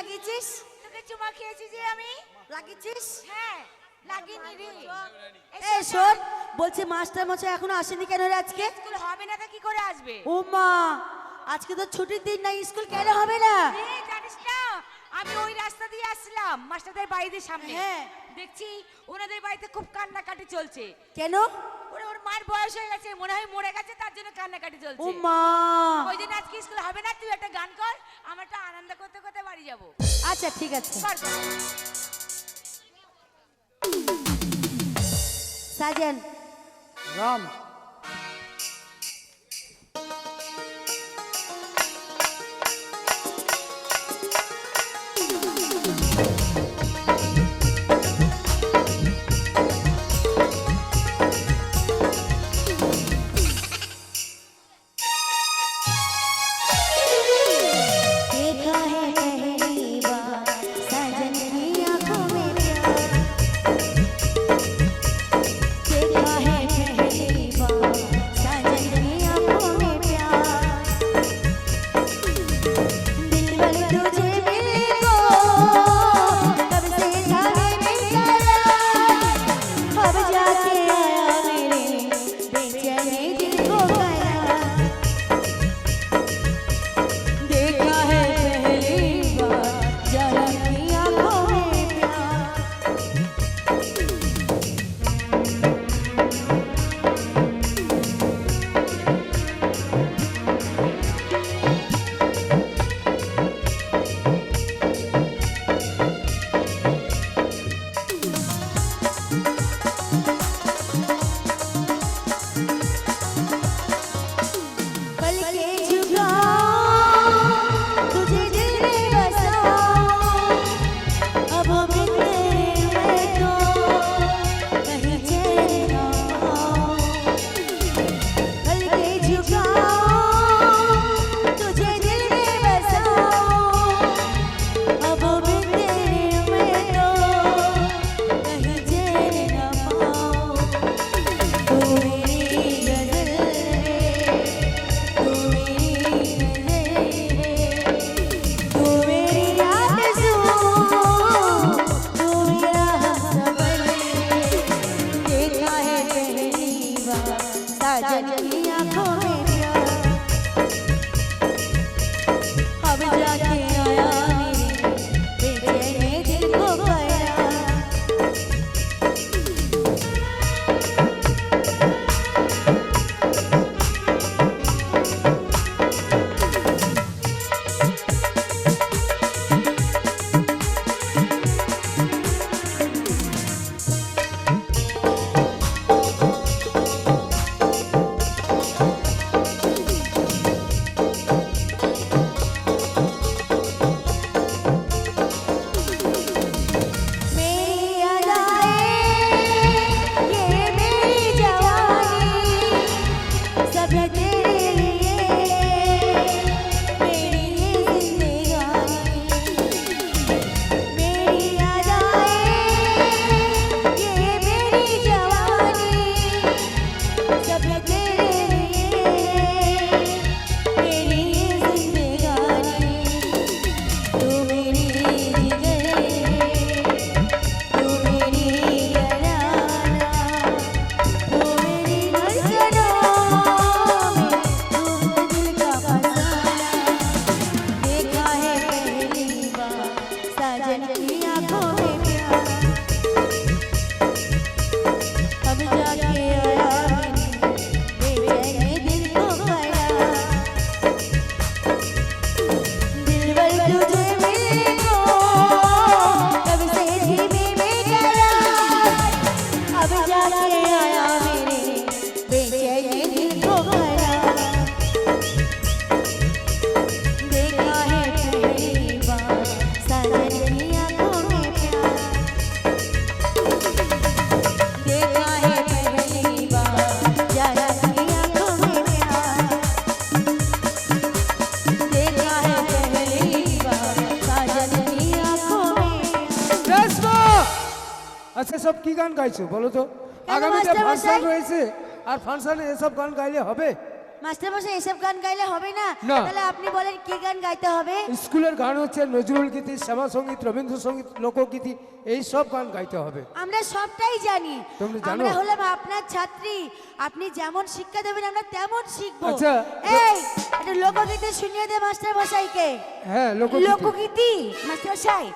লাগিয়েছিস? তোকে চুমা খেয়েছি যে আমি। লাগিয়েছিস? হ্যাঁ কেন হবে না জানিস না আমি ওই রাস্তা দিয়ে আসলাম মাস্টারদের সামনে। হ্যাঁ। দেখছি ওনাদের বাড়িতে খুব কান্নাকাটি চলছে। কেন? ওর মার বয়স হয়ে গেছে মনে হয় মরে গেছে তার জন্য কান্নাকাটি চলছে। ও ওই দিন আজকে স্কুল হবে না তুই একটা গান কর আমরা একটা আনন্দ করতে করতে বাড়ি যাব। আচ্ছা ঠিক আছে। সাজেন। রাম। এসব কি গান গাইছো বলো তো? আগামীতে ফাংশন রয়েছে। আর ফাংশনে এসব গান গাইলে হবে? মাস্টার মাস্টারমশাই এসব গান গাইলে হবে না? তাহলে আপনি বলেন কি গান গাইতে হবে? স্কুলের গান হচ্ছে নজরুল গীতি শ্যামা সংগীত রবীন্দ্রসঙ্গীত লোকগীতি এই সব গান গাইতে হবে। আমরা সবটাই জানি। আমরা হলাম আপনার ছাত্রী। আপনি যেমন শিক্ষা দেবেন আমরা তেমন শিখব। আচ্ছা এই একটা লোকগীতি শুনিয়ে দে মাস্টার মশাইকে হ্যাঁ লোকগীতি। লোকগীতি মাস্টার মশাই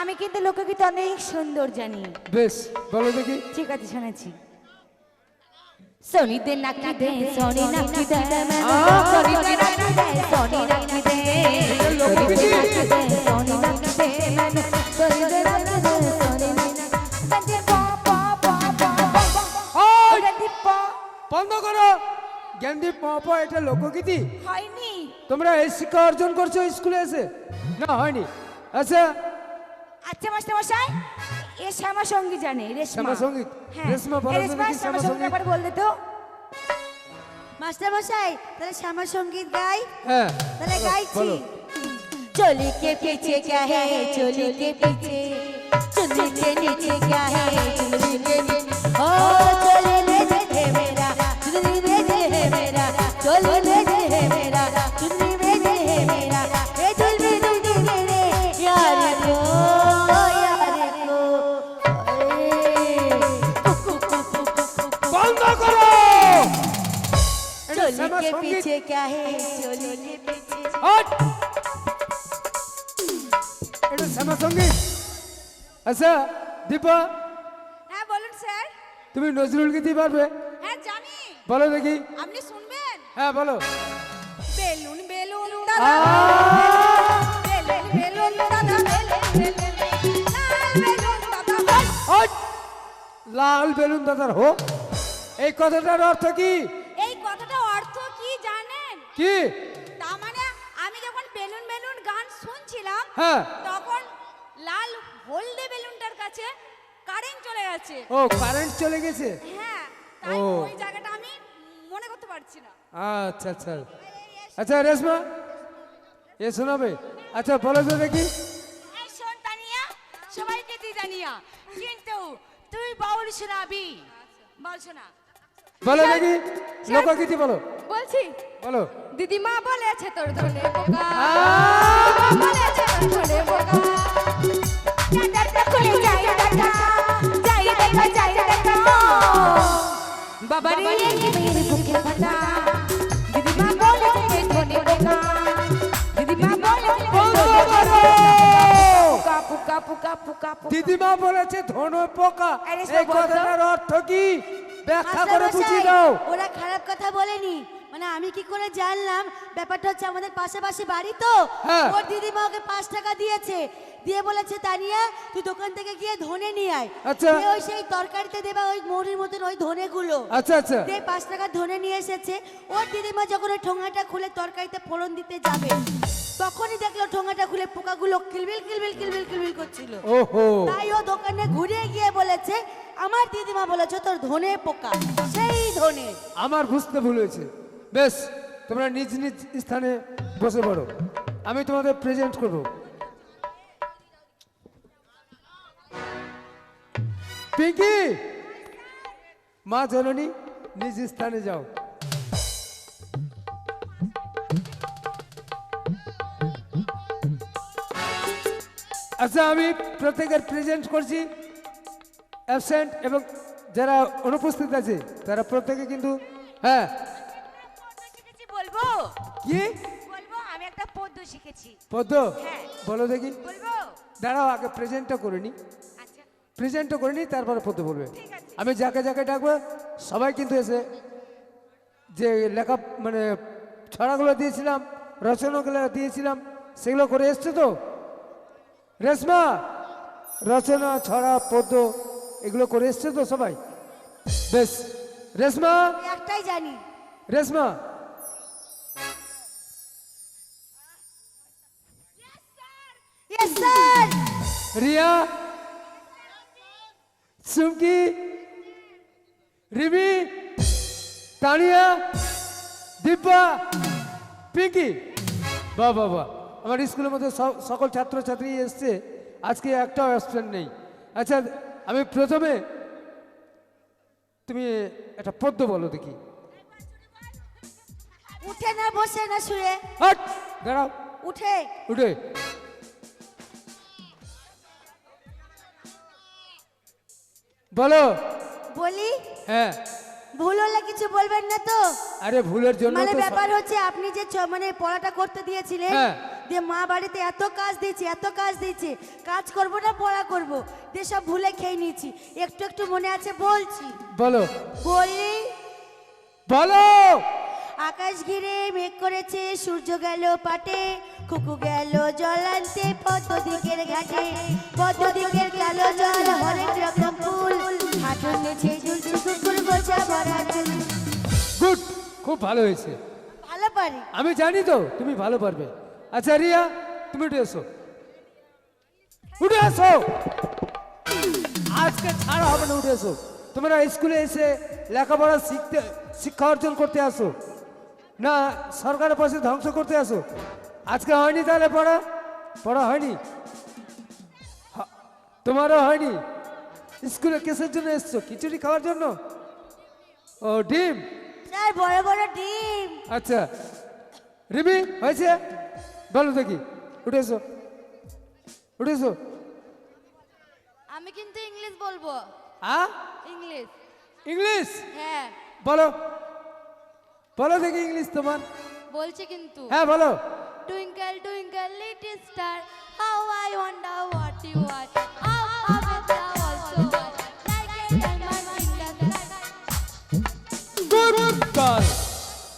আমি কিন্তু লোকগীত অনেক সুন্দর জানি। বেশ বলো দেখি। ঠিক আছে শুনেছি। সোনি দে নাকি দে সোনি নাকি দে। সোনি দে নাকি দে। সোনি নাকি দে সোনি দে নাকি দে সোনি নাকি দে সোনি দে নাকি দে সোনি নাকি দে। পা পা পা পা পা ওই! ওটা দি পা। বন্ধ করো। জ্ঞানদীপ মহাপা এটা লোকগীতি। হয়নি। তোমরা এই শিক্ষা অর্জন করছ স্কুলে এসে? না হয়নি। আচ্ছা আচ্ছা মাস্টার মশাই এ শ্যামা সঙ্গী জানে রেশমা শ্যামা সঙ্গীত? হ্যাঁ রেশমা বলো তো রেশমা দেখি শ্যামা শ্যামা সঙ্গীত সঙ্গীত। একবার বল দে তো মাস্টার মশাই তাহলে শ্যামা সঙ্গীত গাই হ্যাঁ তাহলে বলো, গাইছি বলো चोली के पीछे क्या है चोली के पीछे चुन्नी के नीचे क्या है এটা শ্যামা সংগীত আচ্ছা দীপা। হ্যাঁ বলুন স্যার। তুমি নজরুল গীতি পারবে। হ্যাঁ জানি। বলো দেখি। আপনি শুনবেন? হ্যাঁ বলো। বেলুন বেলুন দাদা বেলুন বেলুন দাদা বেলুন লাল বেলুন দাদার হোক এই কথাটার অর্থ কি? এই কথাটা অর্থ কি জানেন? কি? তার মানে আমি যখন বেলুন বেলুন গান শুনছিলাম হ্যাঁ। লাল হলদে বেলুনটার কাছে কারেন্ট চলে গেছে। ও কারেন্ট চলে গেছে? হ্যাঁ তাই ওই জায়গাটা আমি মনে করতে পারছি না। আচ্ছা আচ্ছা। আচ্ছা রেশমা? এ শোনাবে? আচ্ছা বলো তো দেখি। এই শোন তানিয়া সবাইকে তুই জানিয়া কিন্তু তুই বাউল শোনাবি। বল শোনা। বলো দেখি। লোকগীতি বলো। বলছি। বলো। দিদিমা বলেছে তোর ধনে বোকা। বলেছে তোর ধনে বোকা। বাবা রে পুকা পুকা পুকা দিদিমা বলেছে ধন পোকা এই। কথাটার অর্থ কি? ব্যাখ্যা করে বুঝিয়ে দাও। ওরা খারাপ কথা বলেনি। মানে আমি কি করে জানলাম? ব্যাপারটা হচ্ছে আমাদের পাশাপাশি বাড়ি তো। হ্যাঁ। ওর দিদিমা ওকে পাঁচ টাকা দিয়েছে। দিয়ে বলেছে তানিয়া তুই দোকান থেকে গিয়ে ধনে নিয়ে আয়। আচ্ছা। ওই সেই তরকারিতে দেবা ওই মৌরির মতন ওই ধনে গুলো আচ্ছা আচ্ছা। দিয়ে পাঁচ টাকা ধনে নিয়ে এসেছে। ওর দিদিমা যখন ওই ঠোঙাটা খুলে তরকারিতে ফোড়ন দিতে যাবে তখনই দেখল ঠোঙাটা খুলে পোকাগুলো কিলবিল কিলবিল কিলবিল কিলবিল করছিল। ওহো। তাই ও দোকানে ঘুরে গিয়ে বলেছে আমার দিদিমা বলেছে তোর ধনে পোকা সেই ধনে। আমার বুঝতে ভুল হয়েছে। বেশ তোমরা নিজ নিজ স্থানে বসে পড়ো। আমি তোমাদের প্রেজেন্ট করব। পিঙ্কি! মা জননী নিজ স্থানে যাও। আচ্ছা আমি প্রত্যেকের প্রেজেন্ট করছি। অ্যাবসেন্ট এবং যারা অনুপস্থিত আছে তারা প্রত্যেকে কিন্তু হ্যাঁ। বলব? কি? বলব আমি একটা পদ্য শিখেছি। হ্যাঁ। বলো দেখি। বলব? দাঁড়াও আগে প্রেজেন্টটা করে নি। আচ্ছা। প্রেজেন্টটা করে নি তারপরে বলবে। আমি যাকে যাকে ডাকবো সবাই কিন্তু এসে যে লেখা মানে ছড়াগুলো দিয়েছিলাম রচনাগুলো দিয়েছিলাম সেগুলো করে এসছে তো? রেশমা রচনা ছড়া পদ্য এগুলো করে এসছে তো সবাই। বেশ রেশমা? একটাই জানি। রেশমা? রিয়া? সুমকি? রিমি? তানিয়া? দিব্যা পিঙ্কি? বাহ বাহ বাহ। আমার স্কুলের মধ্যে সকল ছাত্রছাত্রী এসছে। আজকে একটাও অ্যাবসেন্ট নেই। আচ্ছা আমি প্রথমে তুমি একটা পদ্য বলো দেখি। উঠে না বসে না শুয়ে। দাঁড়াও। উঠে। উঠে। বলো। বলি? হ্যাঁ। ভুল হলে কিছু বলবেন না তো? আরে ভুলের জন্য মানে ব্যাপার হচ্ছে আপনি যে মানে পড়াটা করতে দিয়েছিলেন হ্যাঁ। দিয়ে মা বাড়িতে এত কাজ দিয়েছে এত কাজ দিয়েছে কাজ করব না পড়া করব দিয়ে সব ভুলে খেয়ে নিয়েছি। একটু একটু মনে আছে বলছি। বলো। বলি বলো। আকাশ ঘিরে মেঘ করেছে সূর্য গেল পাটে কুকু গেল জল আনতে পদ্ম দিকের ঘাটে পদ্ম দিকের কালো জল হরেক রকম ফুল হাঁটুর নিচে ঝুলছে কুকুর গোছা ভরা গুড খুব ভালো হয়েছে। ভালো পারি। আমি জানি তো তুমি ভালো পারবে। আচ্ছা রিয়া তুমি উঠে এসো। উঠে এসো। আজকে ছাড়া হবে না উঠে এসো। তোমরা স্কুলে এসে লেখাপড়া শিখতে শিক্ষা অর্জন করতে আসো। না সরকারের পাশে ধ্বংস করতে আসো। আজকে হয়নি তাহলে পড়া? পড়া হয়নি? তোমারও হয়নি? স্কুলে কেসের জন্য এসছো? খিচুড়ি খাওয়ার জন্য? ও ডিম? বড় বড় ডিম। আচ্ছা। রিমি হয়েছে? ভালো থাকি উঠে এসো উঠে এসো আমি কিন্তু ইংলিশ বলব হ্যাঁ ইংলিশ ইংলিশ হ্যাঁ বলো বলো দেখি ইংলিশ তোমার বলছি কিন্তু হ্যাঁ বলো twinkle twinkle little star how I wonder what you are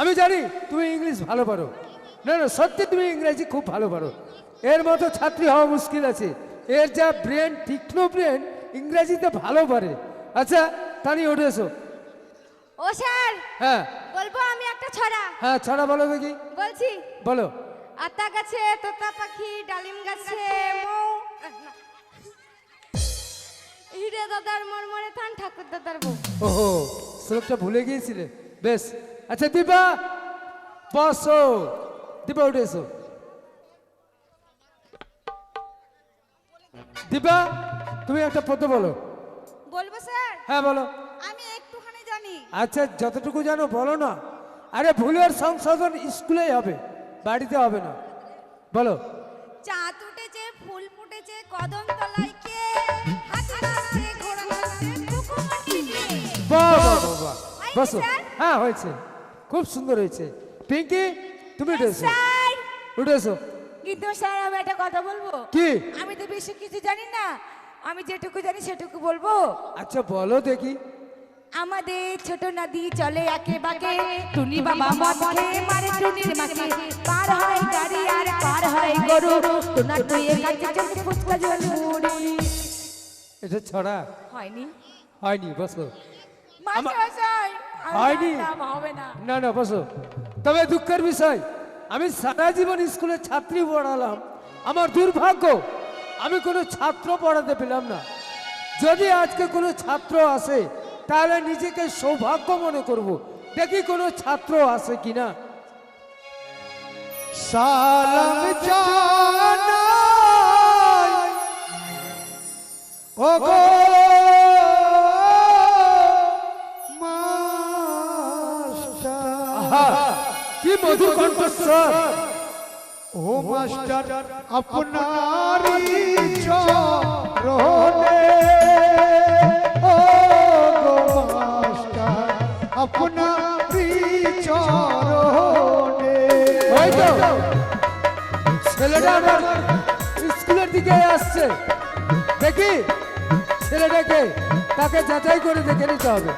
আমি জানি তুমি ইংলিশ ভালো পারো না না সত্যি তুমি ইংরেজি খুব ভালো পারো এর মতো ছাত্রী হওয়া মুশকিল আছে। এর যা ব্রেন তীক্ষ্ণ ব্রেন ইংরেজিতে ভালো পারে আচ্ছা তানি উঠে এসো। ও স্যার হ্যাঁ। বলব আমি একটা ছড়া। হ্যাঁ ছড়া বলো দেখি। বলছি। বলো। আতা গাছে তোতা পাখি ডালিম গাছে মৌ হিরে দাদার মরমরে থান ঠাকুর দাদার বউ। ওহো শ্লোকটা ভুলে গিয়েছিলে? বেশ। আচ্ছা দীপা বসো। দীপা উঠে এসো। দীপা তুমি একটা পদ্য বলো। বলব স্যার? হ্যাঁ বলো। আমি একটুখানি জানি। আচ্ছা যতটুকু জানো বলো না। আরে ভুলের সংশোধন স্কুলেই হবে বাড়িতে হবে না। বলো। চাঁদ উঠেছে ফুল ফুটেছে কদম তলায় কে? বাহ বাহ বাহ বাহ। বসো? হ্যাঁ হয়েছে। খুব সুন্দর হয়েছে। পিঙ্কি তুমি উঠে এসো উঠে এসো কিন্তু স্যার আমি একটা কথা বলব? কি? আমি তো বেশি কিছু জানি না। আমি যেটুকু জানি সেটুকু বলব। আচ্ছা বলো দেখি। আমাদের ছোট নদী চলে একে বাকে। টুনি বাবা মদকে মারে টুনির মাকে পার হয় গাড়ি আর পার হয় গরু। টুনা তুই কাছে চলতে ফুচকা জল মুড়ি। এটা ছড়া? হয়নি। হয়নি বসো। আমার হয়নি। হবে না। না না বসো। তবে দুঃখের বিষয়, আমি সারা জীবন স্কুলে ছাত্রী পড়ালাম। আমার দুর্ভাগ্য, আমি কোনো ছাত্র পড়াতে পেলাম না। যদি আজকে কোনো ছাত্র আসে, তাহলে নিজেকে সৌভাগ্য মনে করব। দেখি কোনো ছাত্র আসে কিনা। জানাই। ও মধুর কণ্ঠস্বর ও মাস্টার আপনারি চরণে। ও গো মাস্টার আপনারি চরণে। ওই তো। ছেলেটা আমার স্কুলের দিকে আসছে। দেখি ছেলেটাকে তাকে যাচাই করে দেখে নিতে হবে।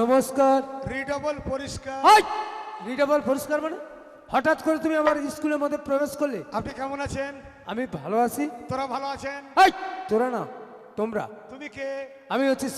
নমস্কার। রিডাবল পরিষ্কার। রিডেবল পরিষ্কার মানে? হঠাৎ করে তুমি আমার স্কুলের মধ্যে প্রবেশ করলে। আপনি কেমন আছেন? আমি ভালো আছি। তোরা ভালো আছেন? তোরা না তোমরা। তুমি কে? আমি হচ্ছে